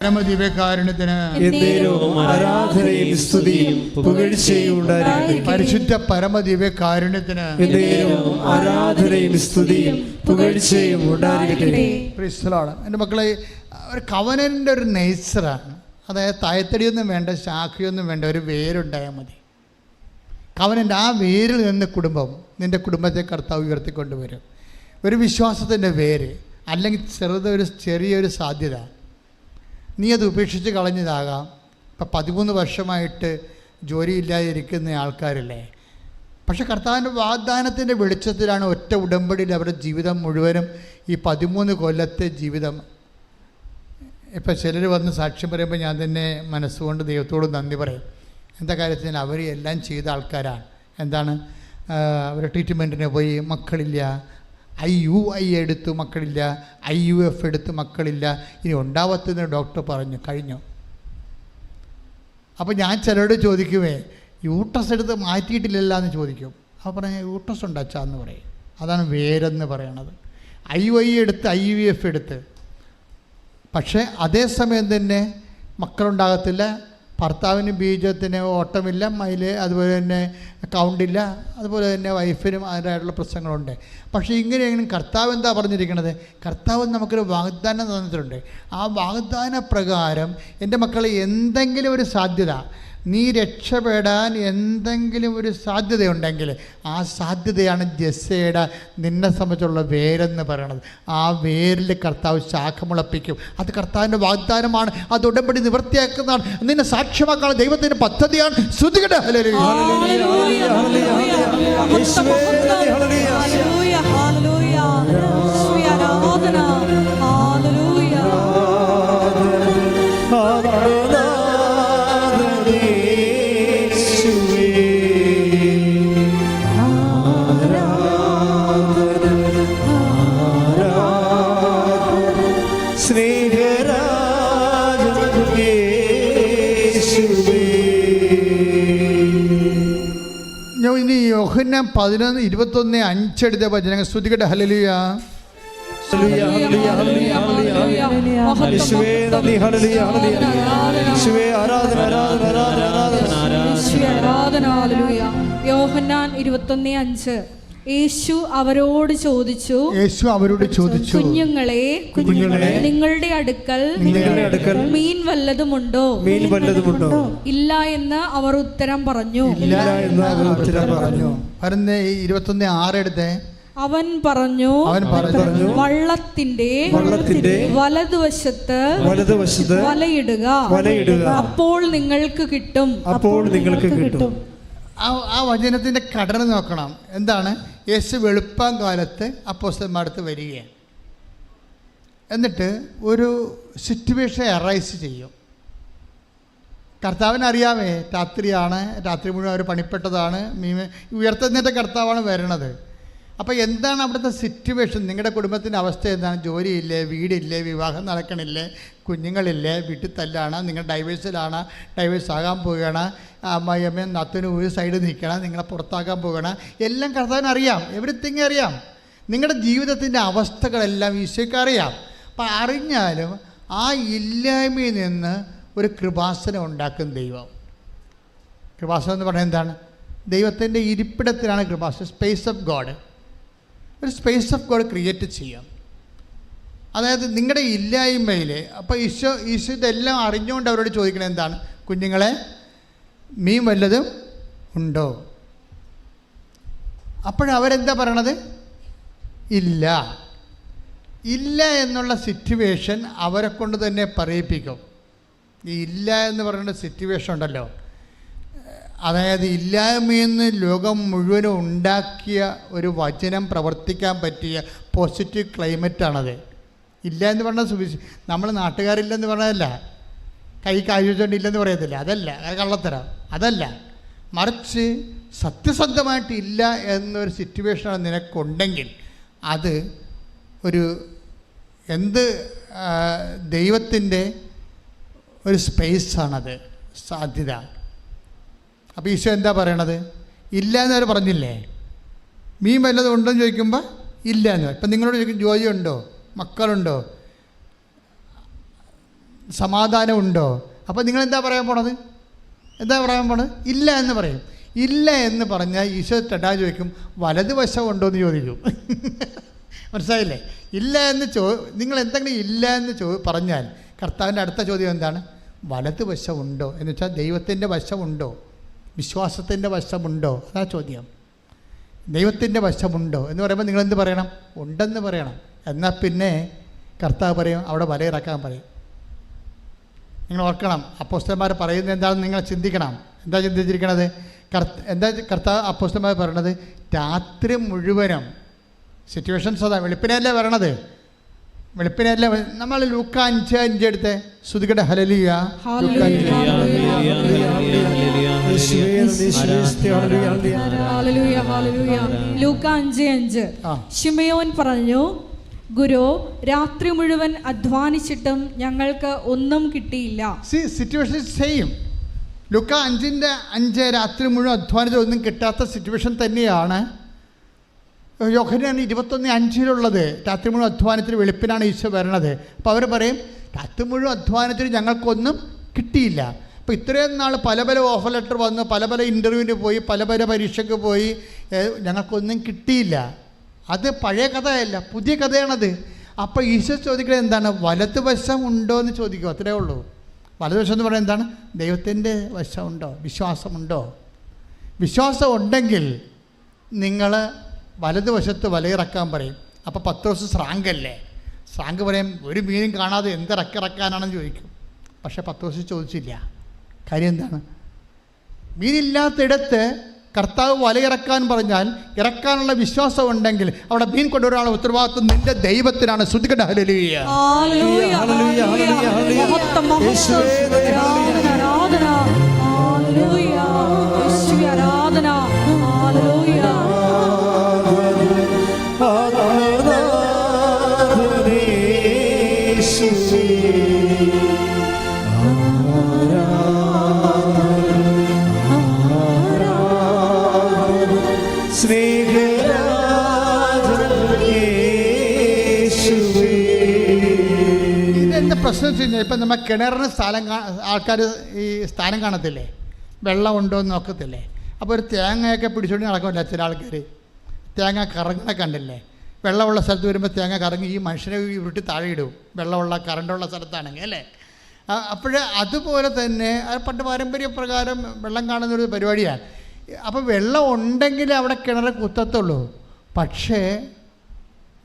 പരമദിവ്യകാരുണ്യത്തിന് എന്നേരവും ആരാധനയും സ്തുതിയും പുകഴ്ചയും പരിശുദ്ധ പരമദിവ്യകാരുണ്യത്തിന് എന്നേരവും ആരാധനയും സ്തുതിയും പുകഴ്ചയും ഉണ്ടായിരിക്കട്ടെ. ക്രിസ്തലാണ് എന്റെ മക്കളെ ഒരു കവനന്റെ ഒരു നേച്ചറാണ് അതായത് തായത്തടിയൊന്നും വേണ്ട ശാഖയൊന്നും വേണ്ട ഒരു വേരുണ്ടായാൽ മതി. കവനന്റെ ആ വേരിൽ നിന്ന് കുടുംബം നിന്റെ കുടുംബത്തെ കർത്താവ് ഉയർത്തിക്കൊണ്ടുവരും. ഒരു വിശ്വാസത്തിന്റെ വേര് അല്ലെങ്കിൽ ചെറുതൊരു ചെറിയൊരു സാധ്യത നീ അത് ഉപേക്ഷിച്ച് കളഞ്ഞതാകാം. ഇപ്പം പതിമൂന്ന് വർഷമായിട്ട് ജോലിയില്ലാതെ ഇരിക്കുന്ന ആൾക്കാരല്ലേ? പക്ഷെ കർത്താവിന്റെ വാഗ്ദാനത്തിന്റെ വെളിച്ചത്തിലാണ് ഒറ്റ ഉടമ്പടിയിൽ അവരുടെ ജീവിതം മുഴുവനും ഈ പതിമൂന്ന് കൊല്ലത്തെ ജീവിതം. ഇപ്പം ചിലർ വന്ന് സാക്ഷ്യം പറയുമ്പോൾ ഞാൻ തന്നെ മനസ്സുകൊണ്ട് ദൈവത്തോട് നന്ദി പറയും. എന്താ കാര്യത്തിന് അവർ എല്ലാം ചെയ്ത ആൾക്കാരാണ് എന്താണ്? അവരുടെ ട്രീറ്റ്മെന്റിന് പോയി മക്കളില്ല ഐ യു ഐ എടുത്ത് മക്കളില്ല ഐ യു എഫ് എടുത്ത് മക്കളില്ല. ഇനി ഉണ്ടാവത്തെന്ന് ഡോക്ടർ പറഞ്ഞു കഴിഞ്ഞു. അപ്പോൾ ഞാൻ ചിലരോട് ചോദിക്കുമേ യൂട്രസ് എടുത്ത് മാറ്റിയിട്ടില്ലല്ല എന്ന് ചോദിക്കും. അപ്പോൾ പറഞ്ഞ യൂട്രസ് എന്ന് പറയും. അതാണ് വേരെന്ന് പറയണത്. ഐ യു ഐ എടുത്ത് ഐ യു എഫ് എടുത്ത്. പക്ഷേ അതേസമയം തന്നെ മക്കളുണ്ടാകത്തില്ല ഭർത്താവിന് ബീജത്തിന് ഓട്ടമില്ല മയിൽ അതുപോലെ തന്നെ കൗണ്ടില്ല അതുപോലെ തന്നെ വൈഫിനും അതിന്റെതായിട്ടുള്ള പ്രശ്നങ്ങളുണ്ട്. പക്ഷേ ഇങ്ങനെയെങ്കിലും കർത്താവ് എന്താ പറഞ്ഞിരിക്കുന്നത് കർത്താവ് നമുക്കൊരു വാഗ്ദാനം തന്നിട്ടുണ്ട്. ആ വാഗ്ദാന പ്രകാരം എന്റെ മക്കളെ എന്തെങ്കിലും ഒരു സാധ്യത നീ രക്ഷപ്പെടാൻ എന്തെങ്കിലും ഒരു സാധ്യതയുണ്ടെങ്കിൽ ആ സാധ്യതയാണ് ജസ്സയുടെ നിന്നെ സംബന്ധിച്ചുള്ള വേരെന്ന് പറയണത്. ആ വേരിൽ കർത്താവ് ശാഖ മുളപ്പിക്കും അത് കർത്താവിന്റെ വാഗ്ദാനമാണ്. അത് ഉടമ്പടി നിവൃത്തിയാക്കുന്നതാണ് നിന്നെ സാക്ഷ്യമാക്കാനുള്ള ദൈവത്തിന്റെ പദ്ധതിയാണ്. ശ്രുതികട. ഹല്ലേലൂയ, പതിനൊന്ന് ഇരുപത്തൊന്ന് അഞ്ചെടുത്ത വചനങ്ങൾ സ്തുതിക്കട്ടെ ഹലലിയ യേശുവേ, നന്ദി, ഹല്ലേലൂയ, ഹല്ലേലൂയ. യേശുവേ, ആരാധന ആരാധന ആരാധന ആരാധന യേശുവേ, ആരാധന. ഹല്ലേലൂയ. യോഹന്നാൻ ഇരുപത്തൊന്ന് അഞ്ച് യേശു അവരോട് ചോദിച്ചു യേശു അവരോട് ചോദിച്ചു കുഞ്ഞുങ്ങളെ കുഞ്ഞുങ്ങളെ, നിങ്ങളുടെ അടുക്കൽ നിങ്ങളുടെ അടുക്കൽ മീൻ വല്ലതുമുണ്ടോ? മീൻ വല്ലതുമുണ്ടോ? ഇല്ല എന്ന് അവർ ഉത്തരം പറഞ്ഞു. ഇല്ല എന്ന് അവർ ഉത്തരം പറഞ്ഞു. പറഞ്ഞ ഇരുപത്തൊന്ന് ആറെടുത്തേ അവൻ പറഞ്ഞു അവൻ പറഞ്ഞു വള്ളത്തിന്റെ വള്ളത്തിന്റെ വലതുവശത്ത് വലതുവശത്ത് വലയിടുക. വലയിടുക. അപ്പോൾ നിങ്ങൾക്ക് കിട്ടും. അപ്പോൾ നിങ്ങൾക്ക് കിട്ടും. ആ ആ വചനത്തിന്റെ ഘടന നോക്കണം. എന്താണ്? യേശു വെളുപ്പാൻ കാലത്ത് അപ്പോസ്റ്റന്മാരടുത്ത് വരികയാണ്. എന്നിട്ട് ഒരു സിറ്റുവേഷൻ അറൈസ് ചെയ്യും. കർത്താവിന് അറിയാമേ രാത്രിയാണ് രാത്രി മുഴുവൻ അവർ പണിപ്പെട്ടതാണ് മീ ഉയർത്തുന്നതിന്റെ കർത്താവാണ് വരണത്. അപ്പോൾ എന്താണ് അവിടുത്തെ സിറ്റുവേഷൻ നിങ്ങളുടെ കുടുംബത്തിന്റെ അവസ്ഥ എന്താണ്? ജോലിയില്ലേ വീടില്ലേ വിവാഹം നടക്കണില്ലേ കുഞ്ഞുങ്ങളില്ലേ വീട്ടിൽ തല്ലാണ് നിങ്ങൾ ഡൈവേഴ്സിലാണ് ഡൈവേഴ്സ് ആകാൻ പോവുകയാണ് അമ്മയമ്മയും നത്തിന് ഒരു സൈഡ് നിൽക്കണം നിങ്ങളെ പുറത്താക്കാൻ പോവുകയാണ്. എല്ലാം കർത്താവിന് അറിയാം എവിടെത്തിങ്ങി അറിയാം. നിങ്ങളുടെ ജീവിതത്തിന്റെ അവസ്ഥകളെല്ലാം ഈശോയ്ക്ക് അറിയാം. അപ്പം അറിഞ്ഞാലും ആ ഇല്ലായ്മയിൽ നിന്ന് ഒരു കൃപാസനം ഉണ്ടാക്കും ദൈവം. കൃപാസനം എന്ന് പറഞ്ഞാൽ എന്താണ്? ദൈവത്തിന്റെ ഇരിപ്പിടത്തിലാണ് കൃപാസനം സ്പേസ് ഓഫ് ഗോഡ് ഒരു സ്പേസ് ഓഫ് ഗോഡ് ക്രിയേറ്റ് ചെയ്യാം. അതായത് നിങ്ങളുടെ ഇല്ലായ്മയിൽ അപ്പോൾ ഈശോ ഈശോ ഇതെല്ലാം അറിഞ്ഞുകൊണ്ട് അവരോട് ചോദിക്കണത് എന്താണ്? കുഞ്ഞുങ്ങളെ മീൻ വല്ലതും ഉണ്ടോ? അപ്പോഴവരെന്താ പറയണത്? ഇല്ല. ഇല്ല എന്നുള്ള സിറ്റുവേഷൻ അവരെ കൊണ്ട് തന്നെ പറയിപ്പിക്കും. ഈ ഇല്ല എന്ന് പറയുന്ന സിറ്റുവേഷൻ ഉണ്ടല്ലോ. അതായത് ഇല്ലായ്മയെന്ന് ലോകം മുഴുവനും ഉണ്ടാക്കിയ ഒരു വചനം പ്രവർത്തിക്കാൻ പറ്റിയ പോസിറ്റീവ് ക്ലൈമറ്റാണത് ഇല്ല എന്ന് പറഞ്ഞാൽ സുവിശ നമ്മൾ നാട്ടുകാരില്ലെന്ന് പറഞ്ഞതല്ല. കൈ കാഴ്ചവെച്ചോണ്ടില്ലെന്ന് പറയത്തില്ല. അതല്ല. അത് കള്ളത്തരം. അതല്ല. മറിച്ച് സത്യസന്ധമായിട്ട് ഇല്ല എന്നൊരു സിറ്റുവേഷനാണ് നിനക്കുണ്ടെങ്കിൽ അത് ഒരു എന്ത് ദൈവത്തിന്റെ ഒരു സ്പേസാണത് സാധ്യത. അപ്പോൾ ഈശോ എന്താ പറയണത്? ഇല്ല എന്നവർ പറഞ്ഞില്ലേ? മീൻ വല്ലതും ഉണ്ടോ എന്ന് ചോദിക്കുമ്പോൾ ഇല്ല എന്ന് ഇപ്പം നിങ്ങളോട് ചോദിക്കും ജോലിയുണ്ടോ? മക്കളുണ്ടോ? സമാധാനമുണ്ടോ? അപ്പോൾ നിങ്ങൾ എന്താ പറയാൻ പോണത്? എന്താ പറയാൻ പോണത്? ഇല്ല എന്ന് പറയും. ഇല്ല എന്ന് പറഞ്ഞാൽ ഈശോ ടെട്ടാ ചോദിക്കും വലതുവശം ഉണ്ടോ? എന്ന് ചോദിക്കും. മനസ്സിലായില്ലേ? ഇല്ല എന്ന് ചോ നിങ്ങൾ എന്തെങ്കിലും ഇല്ല എന്ന് ചോ പറഞ്ഞാൽ കർത്താവിന്റെ അടുത്ത ചോദ്യം എന്താണ്? വലതുവശം ഉണ്ടോ? എന്ന് വെച്ചാൽ ദൈവത്തിന്റെ വശമുണ്ടോ വിശ്വാസത്തിന്റെ വശമുണ്ടോ അതാ ചോദ്യം. ദൈവത്തിന്റെ വശമുണ്ടോ എന്ന് പറയുമ്പോൾ നിങ്ങൾ എന്ത് പറയണം? ഉണ്ടെന്ന് പറയണം. എന്നാൽ പിന്നെ കർത്താവ് പറയും അവിടെ വലയിറക്കാൻ പറയും. നിങ്ങൾ ഓർക്കണം അപ്പോസ്റ്റന്മാർ പറയുന്നത് എന്താണെന്ന് നിങ്ങൾ ചിന്തിക്കണം. എന്താ ചിന്തിച്ചിരിക്കണത്? കർത്ത എന്താ കർത്താവ് അപ്പോസ്റ്റന്മാർ പറയണത്? രാത്രി മുഴുവനും സിറ്റുവേഷൻസ് അതാ വെളുപ്പിനല്ലേ വരണത് വെളുപ്പിനല്ല നമ്മൾ ലൂക്ക അഞ്ച് അഞ്ച് എടുത്ത്. ശ്രുതികട ഹലലിയ ഹല്ലേലൂയ, യേശുവേ, നന്ദി, യേശുവേ, ഹല്ലേലൂയ, ഹല്ലേലൂയ. ഹല്ലേലൂയ, ഹല്ലേലൂയ. ലൂക്ക അഞ്ച് അഞ്ച്. ആ. ഷിമയോൻ പറഞ്ഞു ഗുരു രാത്രി മുഴുവൻ അധ്വാനിച്ചിട്ടും ഞങ്ങൾക്ക് ഒന്നും കിട്ടിയില്ല. സിറ്റുവേഷൻ സെയിം ലുക്ക അഞ്ചിന്റെ അഞ്ച് രാത്രി മുഴുവൻ അധ്വാനിച്ചൊന്നും കിട്ടാത്ത സിറ്റുവേഷൻ തന്നെയാണ്. യോഹനാണ് ഇരുപത്തൊന്ന് അഞ്ചിലുള്ളത്. രാത്രി മുഴുവൻ അധ്വാനത്തിന് വെളുപ്പിനാണ് ഈശോ വരണത്. അപ്പോൾ അവർ പറയും രാത്രി മുഴുവൻ അധ്വാനത്തിന് ഞങ്ങൾക്കൊന്നും കിട്ടിയില്ല. അപ്പോൾ ഇത്രയും നാൾ പല പല ഓഫർ ലെറ്റർ വന്ന് പല പല ഇന്റർവ്യൂവിന് പോയി പല പല പരീക്ഷയ്ക്ക് പോയി ഞങ്ങൾക്കൊന്നും കിട്ടിയില്ല. അത് പഴയ കഥയല്ല പുതിയ കഥയാണത്. അപ്പോൾ ഈശോ ചോദിക്കുന്നത് എന്താണ്? വലതുവശം വശം ഉണ്ടോ എന്ന് ചോദിക്കും അത്രേ ഉള്ളൂ. വലതുവശം എന്ന് പറയുന്നത് എന്താണ്? ദൈവത്തിന്റെ വശമുണ്ടോ വിശ്വാസമുണ്ടോ? വിശ്വാസം ഉണ്ടെങ്കിൽ നിങ്ങൾ വലതുവശത്ത് വലയിറക്കാൻ പറയും. അപ്പോൾ പത്ത് ദിവസം സ്രാങ്കല്ലേ സ്രാങ്ക് പറയും ഒരു മീനും കാണാതെ എന്തിറക്കിറക്കാനാണെന്ന് ചോദിക്കും. പക്ഷേ പത്ത് ദിവസം ചോദിച്ചില്ല. കാര്യം എന്താണ്? മീനില്ലാത്തിടത്ത് കർത്താവ് വലയിറക്കാൻ പറഞ്ഞാൽ ഇറക്കാനുള്ള വിശ്വാസം ഉണ്ടെങ്കിൽ അവിടെ മീൻ കൊണ്ടുവരാനുള്ള ഉത്തരവാദിത്വം നിന്റെ ദൈവത്തിനാണ്. ശ്രദ്ധിക്കേണ്ട ഹല്ലേലൂയ. പ്രശ്നം വെച്ച് കഴിഞ്ഞാൽ ഇപ്പം നമ്മൾ കിണറിന് സ്ഥലം ആൾക്കാർ ഈ സ്ഥാനം കാണത്തില്ലേ? വെള്ളം ഉണ്ടോ എന്ന് നോക്കത്തില്ലേ? അപ്പോൾ ഒരു തേങ്ങയൊക്കെ പിടിച്ചുകൊണ്ട് നടക്കുമല്ലോ ചില ആൾക്കാർ തേങ്ങ കറങ്ങണ കണ്ടില്ലേ? വെള്ളമുള്ള സ്ഥലത്ത് വരുമ്പോൾ തേങ്ങ കറങ്ങി ഈ മനുഷ്യനെ ഉരുട്ടി താഴെ വെള്ളമുള്ള കറണ്ടുള്ള സ്ഥലത്താണെങ്കിൽ അല്ലേ? അപ്പോൾ അതുപോലെ തന്നെ പണ്ട് പാരമ്പര്യ പ്രകാരം വെള്ളം കാണുന്നൊരു പരിപാടിയാണ് അപ്പോൾ വെള്ളം ഉണ്ടെങ്കിൽ അവിടെ കിണർ കുത്തത്തുള്ളൂ. പക്ഷേ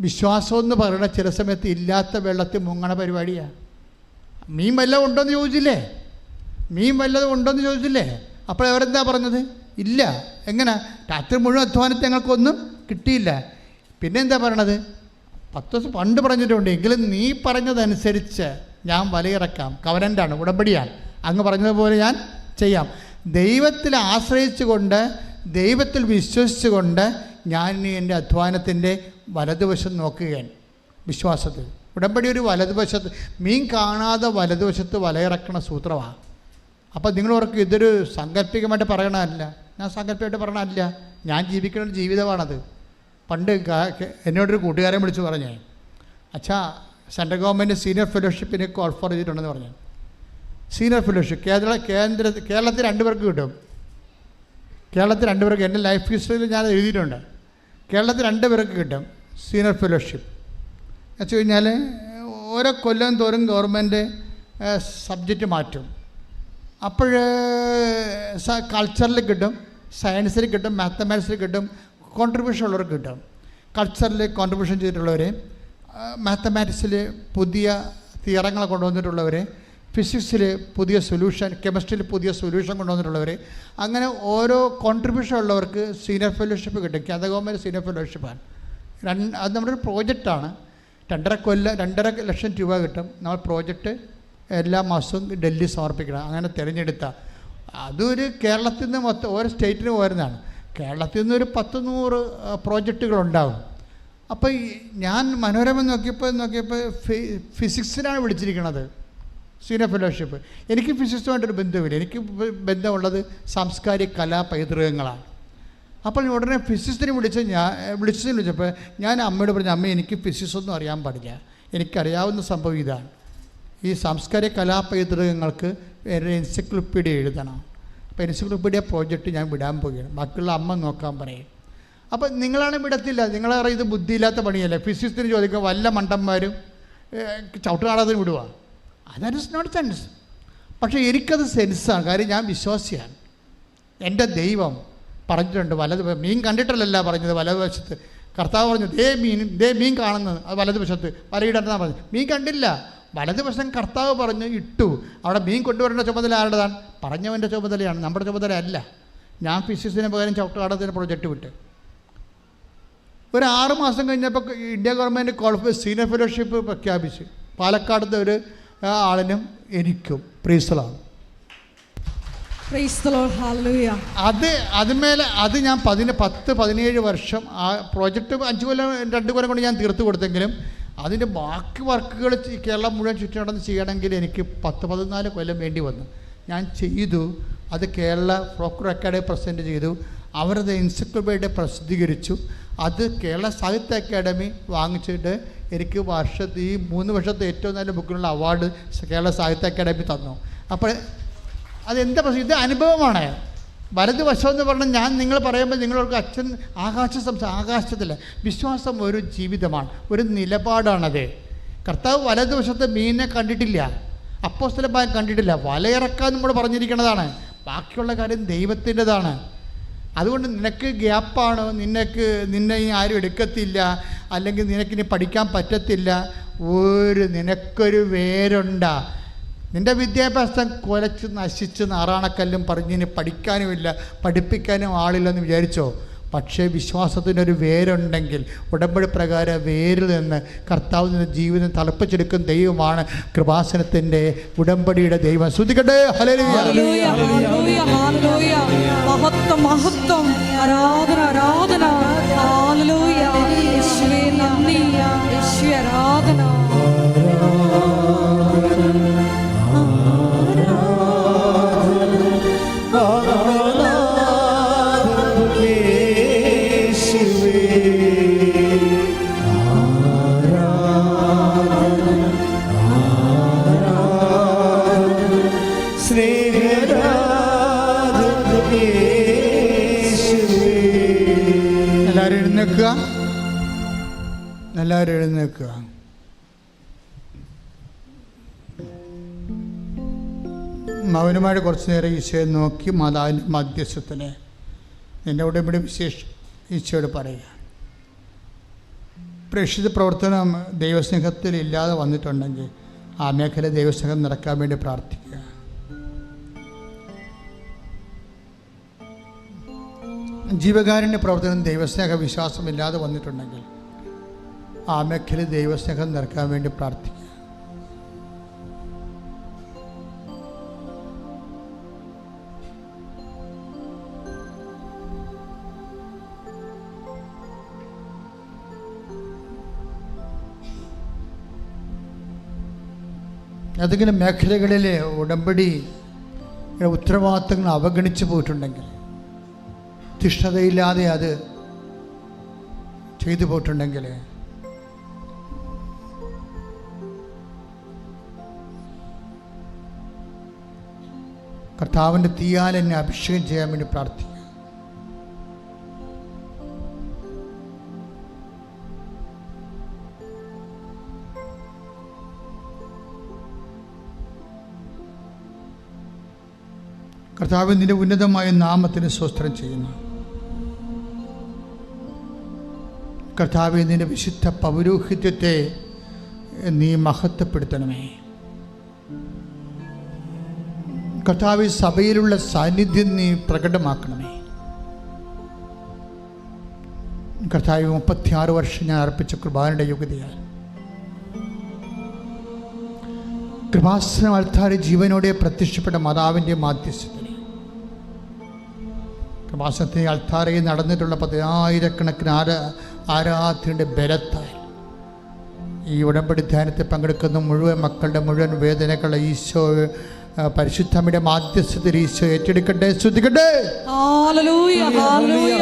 വിശ്വാസം എന്ന് പറയുന്ന ചില സമയത്ത് ഇല്ലാത്ത വെള്ളത്തിൽ മുങ്ങണ പരിപാടിയാണ് മീൻ വല്ലതും ഉണ്ടോയെന്ന് ചോദിച്ചില്ലേ? മീൻ വല്ലതും ഉണ്ടോയെന്ന് ചോദിച്ചില്ലേ? അപ്പോൾ അവരെന്താ പറഞ്ഞത്? ഇല്ല. എങ്ങനെ? രാത്രി മുഴുവൻ അധ്വാനത്തെ ഞങ്ങൾക്കൊന്നും കിട്ടിയില്ല. പിന്നെ എന്താ പറയണത്? പത്ത് ദിവസം പണ്ട് പറഞ്ഞിട്ടുണ്ട് എങ്കിലും നീ പറഞ്ഞതനുസരിച്ച് ഞാൻ വലയിറക്കാം. കവനന്റാണ് ഉടമ്പടിയാണ്. അങ്ങ് പറഞ്ഞതുപോലെ ഞാൻ ചെയ്യാം. ദൈവത്തിൽ ആശ്രയിച്ചുകൊണ്ട് ദൈവത്തിൽ വിശ്വസിച്ചുകൊണ്ട് ഞാൻ ഇനി എന്റെ അധ്വാനത്തിന്റെ വലതുവശം നോക്കുകയാണ്. വിശ്വാസത്തിൽ. ഉടമ്പടി ഒരു വലതുവശത്ത് മീൻ കാണാതെ വലതുവശത്ത് വലയിറക്കണ സൂത്രമാണ് അപ്പോൾ നിങ്ങൾ ഓർക്കും ഇതൊരു സാങ്കല്പികമായിട്ട് പറയണമല്ല ഞാൻ സാങ്കല്പികമായിട്ട് പറയണമല്ല ഞാൻ ജീവിക്കുന്ന ഒരു ജീവിതമാണത്. പണ്ട് എന്നോടൊരു കൂട്ടുകാരൻ വിളിച്ച് പറഞ്ഞേ അച്ഛാ സെൻട്രൽ ഗവൺമെന്റ് സീനിയർ ഫെലോഷിപ്പിന് കോൾ ഫോർ ചെയ്തിട്ടുണ്ടെന്ന് പറഞ്ഞു. സീനിയർ ഫെലോഷിപ്പ് കേരള കേന്ദ്ര കേരളത്തിൽ രണ്ട് പേർക്ക് കിട്ടും. കേരളത്തിൽ രണ്ട് പേർക്ക് എന്റെ ലൈഫ് ഹിസ്റ്ററിയിൽ ഞാൻ എഴുതിയിട്ടുണ്ട്. കേരളത്തിൽ രണ്ട് പേർക്ക് കിട്ടും സീനിയർ ഫെലോഷിപ്പ്. വെച്ച് കഴിഞ്ഞാൽ ഓരോ കൊല്ലം തോറും ഗവൺമെന്റ് സബ്ജക്റ്റ് മാറ്റും. അപ്പോൾ കൾച്ചറിൽ കിട്ടും സയൻസിൽ കിട്ടും മാത്തമാറ്റിക്സിൽ കിട്ടും കോൺട്രിബ്യൂഷൻ ഉള്ളവർക്ക് കിട്ടും. കൾച്ചറിൽ കോൺട്രിബ്യൂഷൻ ചെയ്തിട്ടുള്ളവരെ മാത്തമാറ്റിക്സിൽ പുതിയ തിയറങ്ങൾ കൊണ്ടുവന്നിട്ടുള്ളവരെ ഫിസിക്സിൽ പുതിയ സൊല്യൂഷൻ കെമിസ്ട്രിയിൽ പുതിയ സൊല്യൂഷൻ കൊണ്ടുവന്നിട്ടുള്ളവർ അങ്ങനെ ഓരോ കോൺട്രിബ്യൂഷൻ ഉള്ളവർക്ക് സീനിയർ ഫെലോഷിപ്പ് കിട്ടും. കേന്ദ്ര ഗവൺമെന്റ് സീനിയർ ഫെലോഷിപ്പാണ് രണ്ട് അത് നമ്മുടെ ഒരു പ്രോജക്റ്റാണ് രണ്ടര കൊല്ല രണ്ടര ലക്ഷം രൂപ കിട്ടും. നമ്മൾ പ്രോജക്റ്റ് എല്ലാ മാസവും ഡൽഹി സമർപ്പിക്കണം. അങ്ങനെ തിരഞ്ഞെടുത്ത. അതൊരു കേരളത്തിൽ നിന്ന് മൊത്തം ഓരോ സ്റ്റേറ്റിന് പോരുന്നതാണ്. കേരളത്തിൽ നിന്നൊരു പത്ത് നൂറ് പ്രോജക്റ്റുകളുണ്ടാകും അപ്പോൾ ഈ ഞാൻ മനോരമ നോക്കിയപ്പോൾ നോക്കിയപ്പോൾ ഫിസിക്സിനാണ് വിളിച്ചിരിക്കുന്നത് സീനിയർ ഫെലോഷിപ്പ് എനിക്ക് ഫിസിക്സുമായിട്ടൊരു ബന്ധമില്ല. എനിക്ക് ബന്ധമുള്ളത് സാംസ്കാരിക കലാ പൈതൃകങ്ങളാണ്. അപ്പോൾ ഉടനെ ഫിസിക്സിനെ വിളിച്ച് ഞാൻ വിളിച്ചതിന് വിളിച്ചപ്പോൾ ഞാൻ അമ്മയോട് പറഞ്ഞു അമ്മ എനിക്ക് ഫിസിക്സ് ഒന്നും അറിയാൻ പാടില്ല. എനിക്കറിയാവുന്ന സംഭവം ഇതാണ്. ഈ സാംസ്കാരിക കലാപൈതൃകങ്ങൾക്ക് ഒരു എൻസൈക്ലോപ്പീഡിയ എഴുതണം. അപ്പോൾ എൻസൈക്ലോപ്പീഡിയ പ്രോജക്റ്റ് ഞാൻ വിടാൻ പോവുകയാണ്. ബാക്കിയുള്ള അമ്മ നോക്കാൻ പറയും. അപ്പോൾ നിങ്ങളാണ് വിടത്തില്ല. നിങ്ങളെ ഇത് ബുദ്ധിയില്ലാത്ത പണിയല്ലേ? ഫിസിക്സിന് ചോദിക്കുക വല്ല മണ്ടന്മാരും ചവിട്ടുകാടത്തിന് വിടുക അതാണ് നോട്ട് സെൻസ് പക്ഷേ എനിക്കത് സെൻസാണ് കാര്യം ഞാൻ വിശ്വാസിയാണ്. എന്റെ ദൈവം പറഞ്ഞിട്ടുണ്ട് വലത് മീൻ കണ്ടിട്ടല്ലല്ല പറഞ്ഞത് വലതുവശത്ത് കർത്താവ് പറഞ്ഞു ദേ മീൻ ദേ മീൻ കാണുന്നത്. അത് വലതുവശത്ത് വലയിടന്നാണ് പറഞ്ഞു മീൻ കണ്ടില്ല. വലതുവശം കർത്താവ് പറഞ്ഞു ഇട്ടു. അവിടെ മീൻ കൊണ്ടുവരേണ്ട ചുമതല ആരുടേതാണ്? പറഞ്ഞവന്റെ ചുമതലയാണ്. നമ്മുടെ ചുമതല അല്ല. ഞാൻ ഫിസിക്സിന് പകരം ചവിട്ടുകാടത്തിന് പ്രൊജക്റ്റ് വിട്ട്. ഒരു ആറ് മാസം കഴിഞ്ഞപ്പോൾ ഇന്ത്യ ഗവൺമെന്റ് കോളഫ് സീനിയർ ഫെലോഷിപ്പ് പ്രഖ്യാപിച്ചു. പാലക്കാടത്തെ ഒരു ആളിനും എനിക്കും പ്രീസലാണ് അത് അതുമേലെ അത് ഞാൻ പതിന പത്ത് പതിനേഴ് വർഷം ആ പ്രോജക്റ്റ് അഞ്ച് കൊല്ലം രണ്ട് കൊല്ലം കൊണ്ട് ഞാൻ തീർത്ത് കൊടുത്തെങ്കിലും അതിന്റെ ബാക്കി വർക്കുകൾ കേരളം മുഴുവൻ ചുറ്റി നടന്ന് ചെയ്യണമെങ്കിൽ എനിക്ക് പത്ത് പതിനാല് കൊല്ലം വേണ്ടി വന്നു. ഞാൻ ചെയ്തു. അത് കേരള ഫ്ലോക്കർ അക്കാഡമി പ്രസന്റ് ചെയ്തു. അവരത് എൻസൈക്ലോപീഡിയ പ്രസിദ്ധീകരിച്ചു. അത് കേരള സാഹിത്യ അക്കാദമി വാങ്ങിച്ചിട്ട് എനിക്ക് വർഷത്തെ ഈ മൂന്ന് വർഷത്തെ ഏറ്റവും നല്ല ബുക്കിനുള്ള അവാർഡ് കേരള സാഹിത്യ അക്കാദമി തന്നു. അപ്പോൾ അതെന്താ പ്രശ്നം? ഇത് അനുഭവമാണ്. വലതുവശം എന്ന് പറഞ്ഞാൽ ഞാൻ നിങ്ങൾ പറയുമ്പോൾ നിങ്ങളോർക്ക് അച്ഛൻ ആകാശ സംസാ ആകാശത്തില്ല വിശ്വാസം ഒരു ജീവിതമാണ് ഒരു നിലപാടാണത്. കർത്താവ് വലതുവശത്ത് മീനിനെ കണ്ടിട്ടില്ല അപ്പോസ്തലമായി കണ്ടിട്ടില്ല വലയിറക്കാൻ നമ്മൾ പറഞ്ഞിരിക്കുന്നതാണ്. ബാക്കിയുള്ള കാര്യം ദൈവത്തിന്റെതാണ്. അതുകൊണ്ട് നിനക്ക് ഗ്യാപ്പാണ് നിനക്ക് നിന്നെ ആരും എടുക്കത്തില്ല അല്ലെങ്കിൽ നിനക്കിനി പഠിക്കാൻ പറ്റത്തില്ല. ഒരു നിനക്കൊരു വേരുണ്ടാ. നിന്റെ വിദ്യാഭ്യാസം കുലച്ച് നശിച്ച് നാറാണക്കല്ലും പറഞ്ഞിന് പഠിക്കാനുമില്ല പഠിപ്പിക്കാനും ആളില്ലെന്ന് വിചാരിച്ചോ? പക്ഷേ വിശ്വാസത്തിനൊരു വേരുണ്ടെങ്കിൽ ഉടമ്പടി പ്രകാരം വേരിൽ നിന്ന് കർത്താവ് നിന്ന് ജീവിതം തളപ്പിച്ചെടുക്കും ദൈവമാണ് കൃപാസനത്തിന്റെ ഉടമ്പടിയുടെ ദൈവം. ശ്രദ്ധിക്കട്ടെ. മഹത്വം ആരാധന ആരാധന. നന്ദി. നേരം ഈശോയെ നോക്കി മാതാവിന്റെ മധ്യസ്ഥത്തിന് നിന്റെ ഉടമ്പടി വിശേഷ ഈശോയോട് പറയുക. പ്രേക്ഷിത പ്രവർത്തനം ദൈവസ്നേഹത്തിൽ ഇല്ലാതെ വന്നിട്ടുണ്ടെങ്കിൽ ആ മേഖല ദൈവസ്നേഹം നടക്കാൻ വേണ്ടി പ്രാർത്ഥിക്കുക. ജീവകാരുണ്യ പ്രവർത്തനം ദൈവസ്നേഹ വിശ്വാസമില്ലാതെ വന്നിട്ടുണ്ടെങ്കിൽ ആ മേഖല ദൈവസ്നേഹം നിറക്കാൻ വേണ്ടി പ്രാർത്ഥിക്കുക. ഏതെങ്കിലും മേഖലകളിലെ ഉടമ്പടി ഉത്തരവാദിത്തങ്ങൾ അവഗണിച്ചു പോയിട്ടുണ്ടെങ്കിൽ തിഷ്ഠതയില്ലാതെ അത് ചെയ്തു പോയിട്ടുണ്ടെങ്കിൽ കർത്താവിന്റെ തീയാൽ എന്നെ അഭിഷേകം ചെയ്യാൻ വേണ്ടി പ്രാർത്ഥിക്കുക കർത്താവ് നിന്റെ ഉന്നതമായ നാമത്തിന് സ്വസ്ത്രം ചെയ്യുന്നു. കർത്താവ് നിന്റെ വിശുദ്ധ പൗരോഹിത്യത്തെ നീ മഹത്വപ്പെടുത്തണമേ. കർത്താവ് സഭയിലുള്ള സാന്നിധ്യം നീ പ്രകടമാക്കണമേ. കർത്താവ് മുപ്പത്തിയാറ് വർഷം ഞാൻ അർപ്പിച്ച കൃപാനയുടെ യോഗ്യതയാൽ. കൃപാസനം അൾത്താരി ജീവനോടെ പ്രത്യക്ഷപ്പെട്ട മാതാവിന്റെ മാധ്യസ്ഥത്തിൽ കൃപാസനത്തെ അൾത്താരയിൽ നടന്നിട്ടുള്ള പതിനായിരക്കണക്കിന് ആര ആരാധനയുടെ ബലത്താൽ ഈ ഉടമ്പടി ധ്യാനത്തിൽ പങ്കെടുക്കുന്ന മുഴുവൻ മക്കളുടെ മുഴുവൻ വേദനകളെ ഈശോ ആ, പരിശുദ്ധമ്മയുടെ മാധ്യസ്ഥത്തിൽ ഈശോ ഏറ്റെടുക്കട്ടെ. ശ്രദ്ധിക്കട്ടെ. Hallelujah. Hallelujah.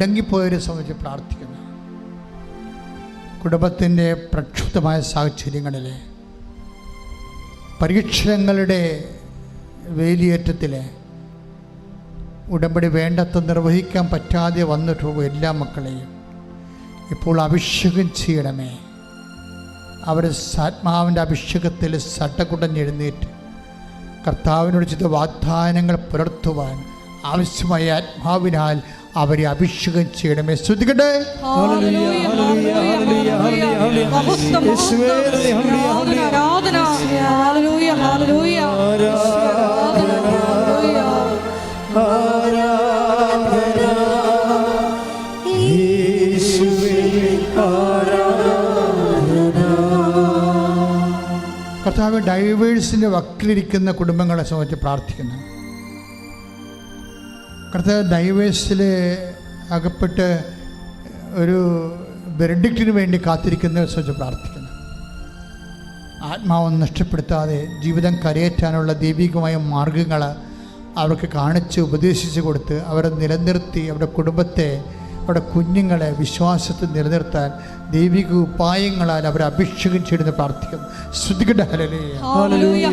മുടങ്ങിപ്പോയവരെ സംബന്ധിച്ച് പ്രാർത്ഥിക്കുന്നു. കുടുംബത്തിന്റെ പ്രക്ഷുബ്ധമായ സാഹചര്യങ്ങളിൽ പരീക്ഷണങ്ങളുടെ വേലിയേറ്റത്തിൽ ഉടമ്പടി വേണ്ടത്ര നിർവഹിക്കാൻ പറ്റാതെ വന്നിട്ടുള്ള എല്ലാ മക്കളെയും ഇപ്പോൾ അഭിഷേകം ചെയ്യണമേ. അവർ ആത്മാവിന്റെ അഭിഷേകത്തിൽ സട്ടകുടഞ്ഞെഴുന്നേറ്റ് കർത്താവിനോട് ചെയ്ത വാഗ്ദാനങ്ങൾ പുലർത്തുവാൻ ആവശ്യമായ ആത്മാവിനാൽ അവരെ അഭിഷേകം ചെയ്യണമേ. ശ്രദ്ധിക്കട്ടെ? കർത്താവ് ഡൈവേഴ്സിന്റെ വക്കിലിരിക്കുന്ന കുടുംബങ്ങളെ സംബന്ധിച്ച് പ്രാർത്ഥിക്കുന്നു. കർത്താവ് ഡൈവേഴ്സിൽ അകപ്പെട്ട് ഒരു വെർഡിക്റ്റിന് വേണ്ടി കാത്തിരിക്കുന്ന വെച്ച് പ്രാർത്ഥിക്കുന്നു. ആത്മാവ് നഷ്ടപ്പെടുത്താതെ ജീവിതം കരയേറ്റാനുള്ള ദൈവികമായ മാർഗങ്ങൾ അവർക്ക് കാണിച്ച് ഉപദേശിച്ച് കൊടുത്ത് അവരെ നിലനിർത്തി അവരുടെ കുടുംബത്തെ അവരുടെ കുഞ്ഞുങ്ങളെ വിശ്വാസത്തിൽ നിലനിർത്താൻ ദൈവിക ഉപായങ്ങളാൽ അവരെ അഭിഷേകം ചെയ്യുന്ന പ്രാർത്ഥിക്കും ഹാലലൂയ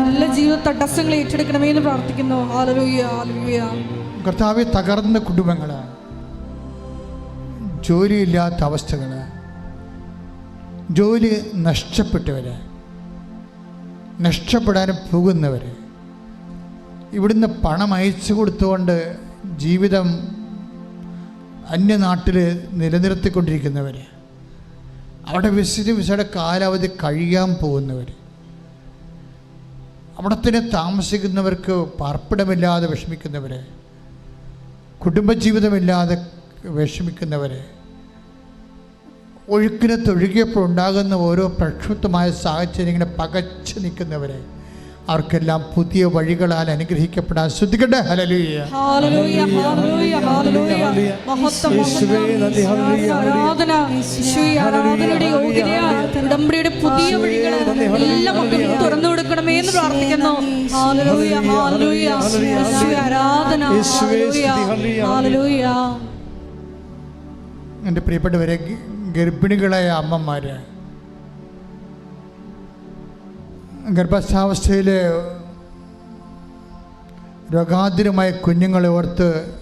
നല്ല ജീവിത തടസ്സങ്ങൾ ഏറ്റെടുക്കണമേ എന്ന് പ്രാർത്ഥിക്കുന്നു. കർത്താവ് തകർന്ന കുടുംബങ്ങൾ ജോലിയില്ലാത്ത അവസ്ഥകൾ ജോലി നഷ്ടപ്പെട്ടവർ നഷ്ടപ്പെടാൻ പോകുന്നവർ ഇവിടുന്ന് പണം അയച്ചു കൊടുത്തുകൊണ്ട് ജീവിതം അന്യനാട്ടിൽ നിലനിർത്തിക്കൊണ്ടിരിക്കുന്നവർ. അവിടെ വിസിറ്റ് വിസയുടെ കാലാവധി കഴിയാൻ പോകുന്നവർ. അവിടെ തന്നെ താമസിക്കുന്നവർക്ക് പാർപ്പിടമില്ലാതെ വിഷമിക്കുന്നവർ. കുടുംബജീവിതമില്ലാതെ വിഷമിക്കുന്നവർ. ഒഴുക്കിനത്തൊഴുകിയപ്പോൾ ഉണ്ടാകുന്ന ഓരോ പ്രക്ഷുബ്ധമായ സാഹചര്യങ്ങളെ പകച്ചു നിൽക്കുന്നവരെ അവർക്കെല്ലാം പുതിയ വഴികളാൽ അനുഗ്രഹിക്കപ്പെടാൻ ശ്രദ്ധിക്കട്ടെ. എന്റെ ഹാലലൂയ ഉടമ്പടിയുടെ പുതിയ വഴികൾ എല്ലാ മക്കൾക്കും തുറന്നു കൊടുക്കണമേ എന്ന് പ്രാർത്ഥിക്കുന്നു. എന്റെ പ്രിയപ്പെട്ടവരെ ഗർഭിണികളായ അമ്മമാർ ഗർഭാവസ്ഥയിൽ രോഗാതുരമായ കുഞ്ഞുങ്ങളെ ഓർത്ത്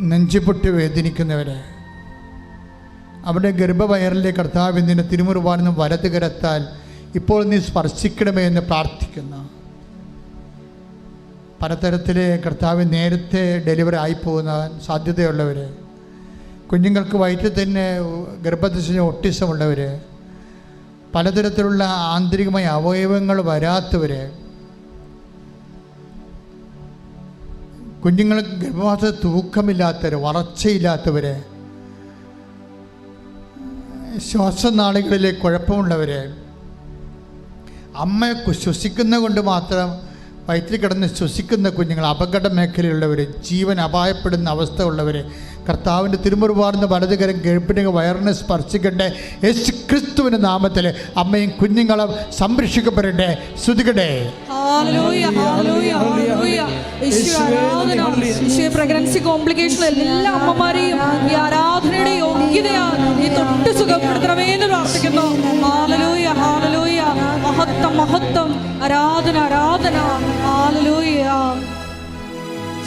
നെഞ്ചുപൊട്ടി വേദനിക്കുന്നവരെ. അവിടെ ഗർഭവയറിലെ കർത്താവിന്റെ തിരുമുറുവാനും വലത് കരത്താൽ ഇപ്പോൾ നീ സ്പർശിക്കണമേ എന്ന് പ്രാർത്ഥിക്കുന്നു. പലതരത്തിലെ കർത്താവ് നേരത്തെ ഡെലിവറി ആയിപ്പോകുന്ന സാധ്യതയുള്ളവർ കുഞ്ഞുങ്ങൾക്ക് വയറ്റിൽ തന്നെ ഗർഭദശ ഒട്ടിസം ഉള്ളവർ പലതരത്തിലുള്ള ആന്തരികമായ അവയവങ്ങൾ വരാത്തവർ കുഞ്ഞുങ്ങൾ ഗർഭവാസ തൂക്കമില്ലാത്തവർ വളർച്ചയില്ലാത്തവർ ശ്വാസനാളികളിലെ കുഴപ്പമുള്ളവർ അമ്മ ശ്വസിക്കുന്ന കൊണ്ട് മാത്രം വയറ്റിൽ കിടന്ന് ശ്വസിക്കുന്ന കുഞ്ഞുങ്ങൾ അപകട മേഖലയുള്ളവർ ജീവൻ അപായപ്പെടുന്ന അവസ്ഥ ഉള്ളവർ കർത്താവിന്റെ തിരുമുറുവാർന്ന വലതുകരം ഗർഭിണിക വയറിനെ സ്പർശിക്കട്ടെ. യേശു ക്രിസ്തുവിന്റെ നാമത്തിൽ അമ്മയും കുഞ്ഞുങ്ങളും സംരക്ഷിക്കപ്പെടട്ടെ. ശ്രുതികട്ടെ പ്രഗ്നൻസി കോംപ്ലിക്കേഷൻ എല്ലാ അമ്മമാരെയും ഈ ആരാധനയുടെ യോഗ്യതയാണ് നീ തൊട്ട് സുഖപ്പെടുത്തണമേ എന്ന് പ്രാർത്ഥിക്കുന്നു. ഹാലലൂയ ഹാലലൂയ മഹത്വം മഹത്വം. ആരാധന ആരാധന. ഹാലലൂയ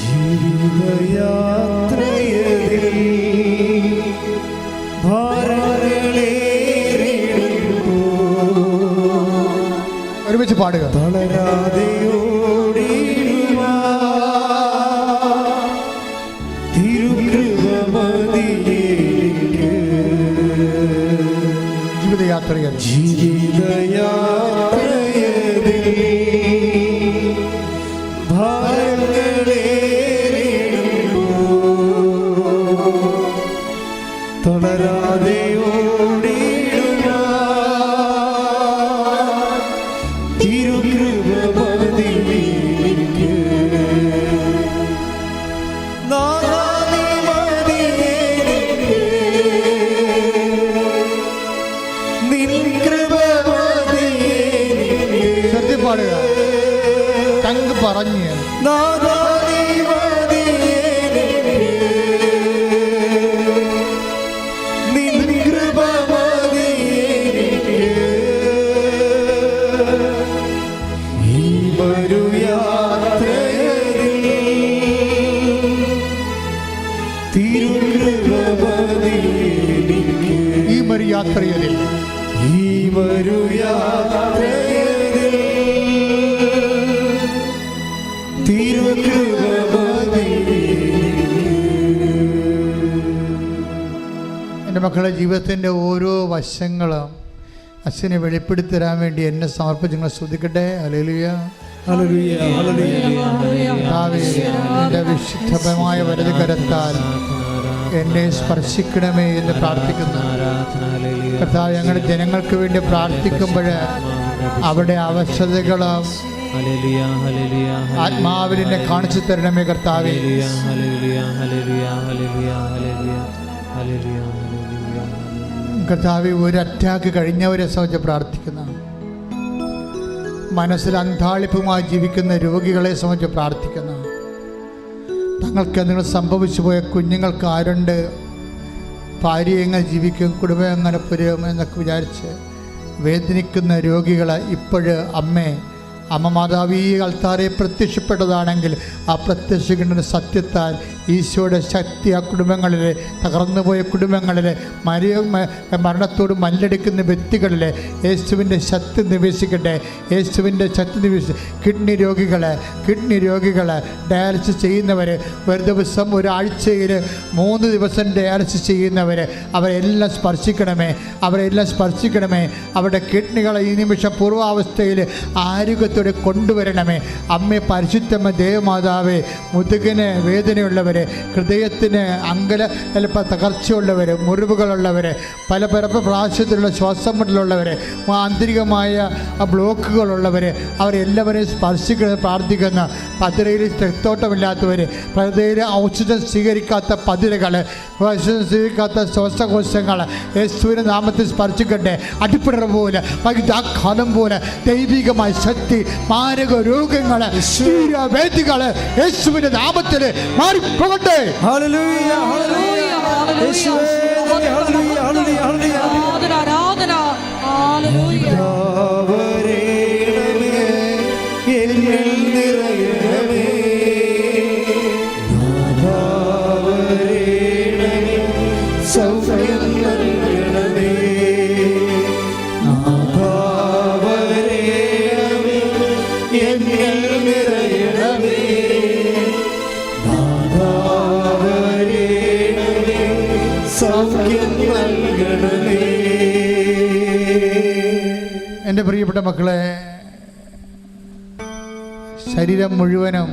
ജീവിതയാത്രയിൽ പറഞ്ഞ്. എന്റെ മക്കളുടെ ജീവിതത്തിന്റെ ഓരോ വശങ്ങളും അച്ഛനെ വെളിപ്പെടുത്തി തരാൻ വേണ്ടി എന്നെ സമർപ്പിച്ച് നിങ്ങളെ ശ്രദ്ധിക്കട്ടെ എന്റെ വിശുദ്ധമായ വലത് കരത്താൽ എന്നെ സ്പർശിക്കണമേ എന്ന് പ്രാർത്ഥിക്കുന്നു. കർത്താവ് ഞങ്ങൾ ജനങ്ങൾക്ക് വേണ്ടി പ്രാർത്ഥിക്കുമ്പോൾ അവിടെ അവശതകളും ആത്മാവിനെ കാണിച്ചു തരണമേ കർത്താവേ. കർത്താവെ ഒരു അറ്റാക്ക് കഴിഞ്ഞവരെ സംബന്ധിച്ച് പ്രാർത്ഥിക്കുന്ന. മനസ്സിൽ അന്താളിപ്പുമായി ജീവിക്കുന്ന രോഗികളെ സംബന്ധിച്ച് പ്രാർത്ഥിക്കുന്ന. തങ്ങൾക്ക് എന്തെങ്കിലും സംഭവിച്ചു പോയ കുഞ്ഞുങ്ങൾക്ക് ആരുണ്ട്? ഭാര്യ എങ്ങനെ ജീവിക്കും? കുടുംബം എങ്ങനെ പുരും എന്നൊക്കെ വിചാരിച്ച് വേദനിക്കുന്ന രോഗികളെ ഇപ്പോഴ് അമ്മേ അമ്മ മാതാവ് ഈ അൾത്താരെ പ്രത്യക്ഷപ്പെട്ടതാണെങ്കിൽ ആ പ്രത്യക്ഷിക്കേണ്ട സത്യത്താൽ ഈശോയുടെ ശക്തി ആ കുടുംബങ്ങളിൽ തകർന്നുപോയ പോയ മരി മരിയ മരണത്തോട് മല്ലടിക്കുന്ന വ്യക്തികളിൽ യേശുവിന്റെ ശക്തി നിവേശിക്കട്ടെ. യേശുവിന്റെ ശക്തി നിവേശി കിഡ്നി രോഗികളെ കിഡ്നി രോഗികളെ ഡയാലിസിസ് ചെയ്യുന്നവർ ഒരു ദിവസം ഒരാഴ്ചയിൽ മൂന്ന് ദിവസം ഡയാലിസിസ് ചെയ്യുന്നവർ അവരെല്ലാം സ്പർശിക്കണമേ അവരെല്ലാം സ്പർശിക്കണമേ. അവരുടെ കിഡ്നികളെ ഈ നിമിഷം പൂർവാവസ്ഥയിൽ ആരോഗ്യത്തോടെ കൊണ്ടുവരണമേ. അമ്മേ പരിശുദ്ധമ്മ ദേവമാതാവേ മുതുകിന് വേദനയുള്ളവർ ഹൃദയത്തിന് അങ്കല ചിലപ്പോൾ തകർച്ചയുള്ളവർ മുറിവുകളുള്ളവർ പല പല പ്രാവശ്യത്തിലുള്ള ശ്വാസം മുട്ടലുള്ളവർ ആന്തരികമായ ബ്ലോക്കുകളുള്ളവർ അവരെല്ലാവരെയും സ്പർശിക്കുന്ന പ്രാർത്ഥിക്കുന്ന പതിരയിൽ രക്തോട്ടമില്ലാത്തവർ പതിരയിൽ ഔഷധം സ്വീകരിക്കാത്ത പതിരകൾ ഔഷധം സ്വീകരിക്കാത്ത ശ്വാസകോശങ്ങൾ യേശുവിന്റെ നാമത്തിൽ സ്പർശിക്കട്ടെ. അടിപ്പിടർ പോലെ വൈദ്യാഘാതം പോലെ ദൈവികമായ ശക്തി മാരക രോഗങ്ങൾ വേദികൾ യേശുവിന്റെ നാമത്തിൽ മാറിപ്പോകട്ടെ ഹല്ലേലൂയ ആരാധന ആരാധന. മക്കളെ ശരീരം മുഴുവനും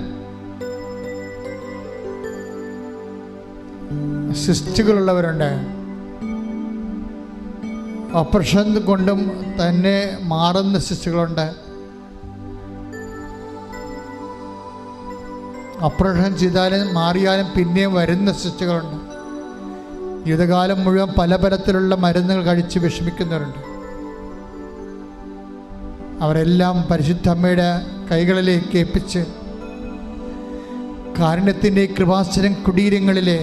സിസ്റ്റുകളുള്ളവരുണ്ട്. ഓപ്പറേഷൻ കൊണ്ടും തന്നെ മാറുന്ന സിസ്റ്റുകളുണ്ട്. ഓപ്പറേഷൻ ചെയ്താലും മാറിയാലും പിന്നെയും വരുന്ന സിസ്റ്റുകളുണ്ട്. യുദ്ധകാലം മുഴുവൻ പല തരത്തിലുള്ള മരുന്നുകൾ കഴിച്ച് വിഷമിക്കുന്നവരുണ്ട്. അവരെല്ലാം പരിശുദ്ധ അമ്മയുടെ കൈകളിലേക്ക് ഏൽപ്പിച്ച് കാരുണ്യത്തിന്റെ കൃപാസനം കുടീരങ്ങളിലെ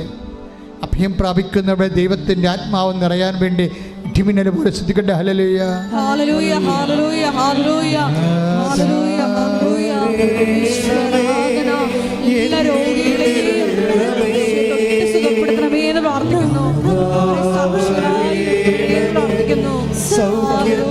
അഭയം പ്രാപിക്കുന്നവരുടെ ദൈവത്തിന്റെ ആത്മാവ് നിറയാൻ വേണ്ടി ഇടിമിന്നൽ പോലെ ശ്രദ്ധിക്കട്ടെ. ഹലലൂയ എല്ലാ രോഗികളെയും സുഖപ്പെടുത്തണമേ എന്ന് പ്രാർത്ഥിക്കുന്നു. പ്രാർത്ഥിക്കുന്നു.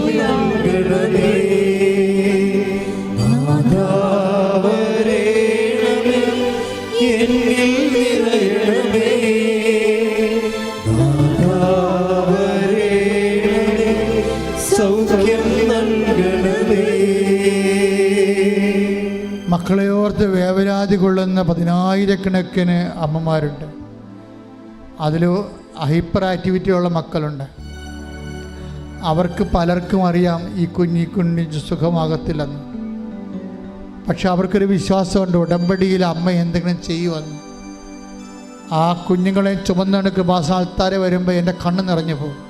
കൊള്ളുന്ന പതിനായിരക്കണക്കിന് അമ്മമാരുണ്ട്. അതിൽ ഹൈപ്പർ ആക്ടിവിറ്റി ഉള്ള മക്കളുണ്ട്. അവർക്ക് പലർക്കും അറിയാം ഈ കുഞ്ഞി കുഞ്ഞ് സുഖമാകത്തില്ലെന്ന്. പക്ഷെ അവർക്കൊരു വിശ്വാസമുണ്ട് ഉടമ്പടിയിൽ അമ്മ എന്തെങ്കിലും ചെയ്യുമെന്ന്. ആ കുഞ്ഞുങ്ങളെ ചുമന്നുകൊണ്ട് കൃപാസാൽത്താരെ വരുമ്പോൾ എന്റെ കണ്ണ് നിറഞ്ഞു പോകും.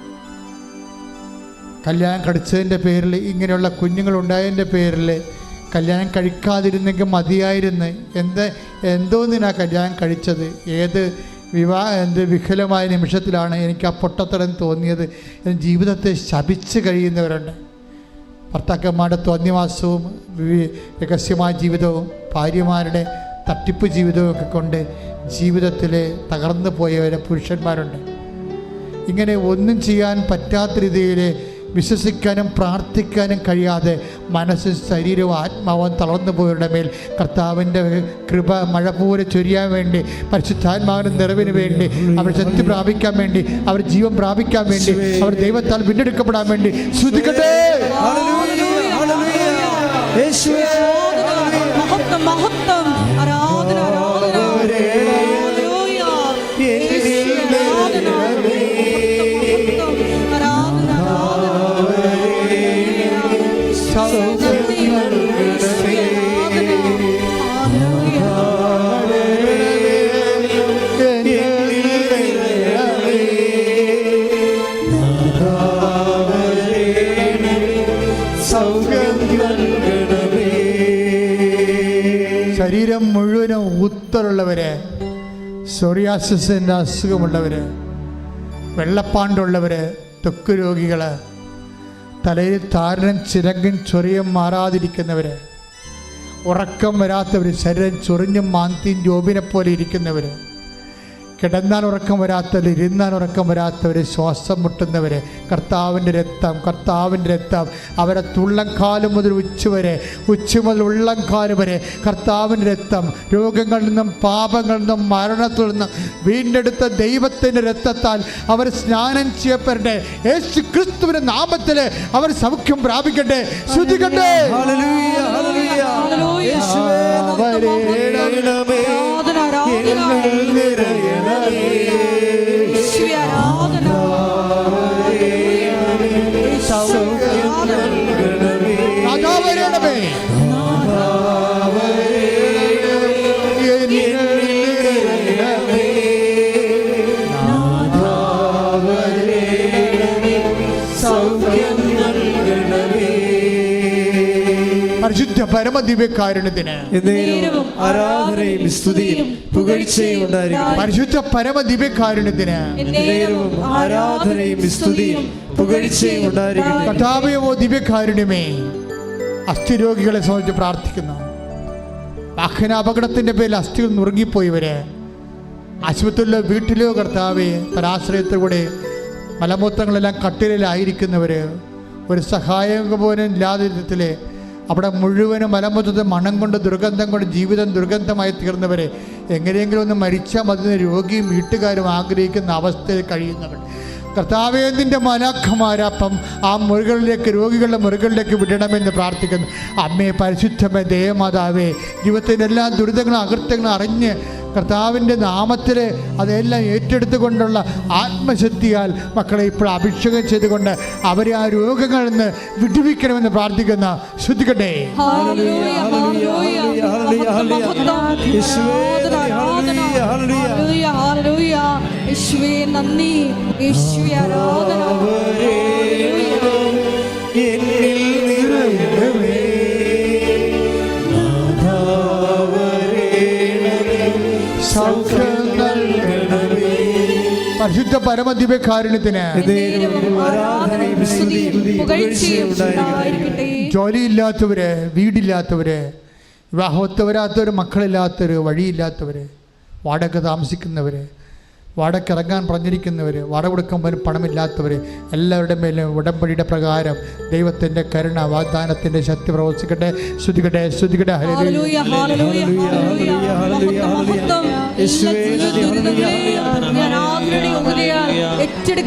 കല്യാണം കടിച്ചതിന്റെ പേരിൽ ഇങ്ങനെയുള്ള കുഞ്ഞുങ്ങളുണ്ടായതിന്റെ പേരിൽ കല്യാണം കഴിക്കാതിരുന്നെങ്കിൽ മതിയായിരുന്നു. എന്ത് എന്തോന്നിനാ കല്യാണം കഴിച്ചത്? ഏത് വിവാഹ എന്ത് വിഫലമായ നിമിഷത്തിലാണ് എനിക്ക് ആ പൊട്ടത്തടം തോന്നിയത്? ജീവിതത്തെ ശപിച്ച് കഴിയുന്നവരുണ്ട്. ഭർത്താക്കന്മാരുടെ തോന്നിവാസവും രഹസ്യമായ ജീവിതവും ഭാര്യമാരുടെ തട്ടിപ്പ് ജീവിതവും ഒക്കെ കൊണ്ട് ജീവിതത്തിൽ തകർന്നു പോയവരെ പുരുഷന്മാരുണ്ട്. ഇങ്ങനെ ഒന്നും ചെയ്യാൻ പറ്റാത്ത രീതിയിൽ വിശ്വസിക്കാനും പ്രാർത്ഥിക്കാനും കഴിയാതെ മനസ്സ് ശരീരവും ആത്മാവും തളർന്നു പോയവരുടെ മേൽ കർത്താവിന്റെ കൃപ മഴ പോലെ ചൊരിയാൻ വേണ്ടി പരിശുദ്ധാത്മാവിന്റെ നിറവിന് വേണ്ടി അവർ ശക്തി പ്രാപിക്കാൻ വേണ്ടി അവർ ജീവൻ പ്രാപിക്കാൻ വേണ്ടി അവർ ദൈവത്താൽ വീണ്ടെടുക്കപ്പെടാൻ വേണ്ടി ശ്രുതിക്കട്ടെ ഹല്ലേലൂയ ഹല്ലേലൂയ യേശുവേ മഹത്വം മഹത്വം. ശരീരം മുഴുവനും ഉത്തരുള്ളവര് സോറിയാസിന്റെ അസുഖമുള്ളവര് വെള്ളപ്പാണ്ടുള്ളവര് ത്വക്ക് രോഗികൾ തലയിൽ താരനും ചിരങ്ങും ചൊറിയും മാറാതിരിക്കുന്നവർ ഉറക്കം വരാത്തവർ ശരീരം ചൊറിഞ്ഞും മാന്തിയും ജോബിനെ പോലെ ഇരിക്കുന്നവർ കിടന്നാൽ ഉറക്കം വരാത്തവർ ഇരുന്നാൽ ഉറക്കം വരാത്തവർ ശ്വാസം മുട്ടുന്നവർ കർത്താവിന്റെ രക്തം കർത്താവിന്റെ രക്തം. അവരെ തുള്ളംകാലം മുതൽ ഉച്ചുവരെ ഉച്ചു മുതൽ ഉള്ളംകാലം വരെ കർത്താവിന്റെ രക്തം. രോഗങ്ങളിൽ നിന്നും പാപങ്ങളിൽ നിന്നും മരണത്തിൽ നിന്നും വീണ്ടെടുത്ത ദൈവത്തിന്റെ രക്തത്താൽ അവർ സ്നാനം ചെയ്യപ്പെടട്ടെ. യേശു ക്രിസ്തുവിന്റെ നാമത്തിൽ അവർ സൗഖ്യം പ്രാപിക്കട്ടെ. ശ്രുതിക്കട്ടെ ഹല്ലേലൂയ ഹല്ലേലൂയ. ഹല്ലേലൂയ. യേശുവേ വരേണമേ. ആരാധന, ആരാധന. പരമദിവ്യകാരുണ്യത്തിന് എന്നേരവും ആരാധനയും സ്തുതിയും പുകഴ്ചയും ഉണ്ടായിരിക്കും പരിശുദ്ധ പരമദിവ്യകാരുണ്യത്തിന് എന്നേരവും ആരാധനയും സ്തുതിയും പുകഴ്ചയും കഥാവയമോ ദിവ്യകാരുണ്യമേ അസ്ഥിരോഗികളെ സംബന്ധിച്ച് പ്രാർത്ഥിക്കുന്നു. വാഹന അപകടത്തിന്റെ പേരിൽ അസ്ഥികൾ നുറുങ്ങിപ്പോയവര് ആശുപത്രിയിലോ വീട്ടിലോ കർത്താവെ പരാശ്രയത്തോടെ മലമൂത്രങ്ങളെല്ലാം കട്ടിലായിരിക്കുന്നവര് ഒരു സഹായം പോലും ഇല്ലാതെ വിധത്തിൽ അവിടെ മുഴുവനും മലമൂത്രത്തെ മണം കൊണ്ട് ദുർഗന്ധം കൊണ്ട് ജീവിതം ദുർഗന്ധമായി തീർന്നവരെ എങ്ങനെയെങ്കിലും ഒന്ന് മരിച്ചാൽ മതി രോഗിയും വീട്ടുകാരും ആഗ്രഹിക്കുന്ന അവസ്ഥയിൽ കഴിയുന്നവർ കർത്താവേ നിന്റെ മലാഖമാരപ്പം ആ മുറികളിലേക്ക് രോഗികളുടെ മുറികളിലേക്ക് വിടണമെന്ന് പ്രാർത്ഥിക്കുന്നു. അമ്മയെ പരിശുദ്ധമേ ദേവമാതാവേ ജീവിതത്തിന്റെ എല്ലാ ദുരിതങ്ങളും അകൃത്യങ്ങളും അറിഞ്ഞ് കർത്താവിന്റെ നാമത്തിൽ അതെല്ലാം ഏറ്റെടുത്തുകൊണ്ടുള്ള ആത്മശക്തിയാൽ മക്കളെ ഇപ്പോൾ അഭിഷേകം ചെയ്തുകൊണ്ട് അവരെ ആ രോഗങ്ങളിൽ നിന്ന് വിടുവിക്കണമെന്ന് പ്രാർത്ഥിക്കുന്ന ശ്രദ്ധിക്കട്ടെ. ഹല്ലേലൂയ, ഹല്ലേലൂയ. പരിശുദ്ധ പരമദിവ്യകാരുണ്യത്തിന് ജോലിയില്ലാത്തവര് വീടില്ലാത്തവര് വിവാഹത്തവരാത്തവര് മക്കളില്ലാത്തവര് വഴിയില്ലാത്തവര് വാടക താമസിക്കുന്നവർ വാടക ഇറങ്ങാൻ പറഞ്ഞിരിക്കുന്നവർ വാടക കൊടുക്കാൻ പോലും പണമില്ലാത്തവർ എല്ലാവരുടെ മേലും ഉടമ്പടിയുടെ പ്രകാരം ദൈവത്തിന്റെ കരുണ വാഗ്ദാനത്തിന്റെ ശക്തി പ്രവർത്തിക്കട്ടെ. ശ്രുതികട്ടെ ഉദയ ഏറ്റെടുക്ക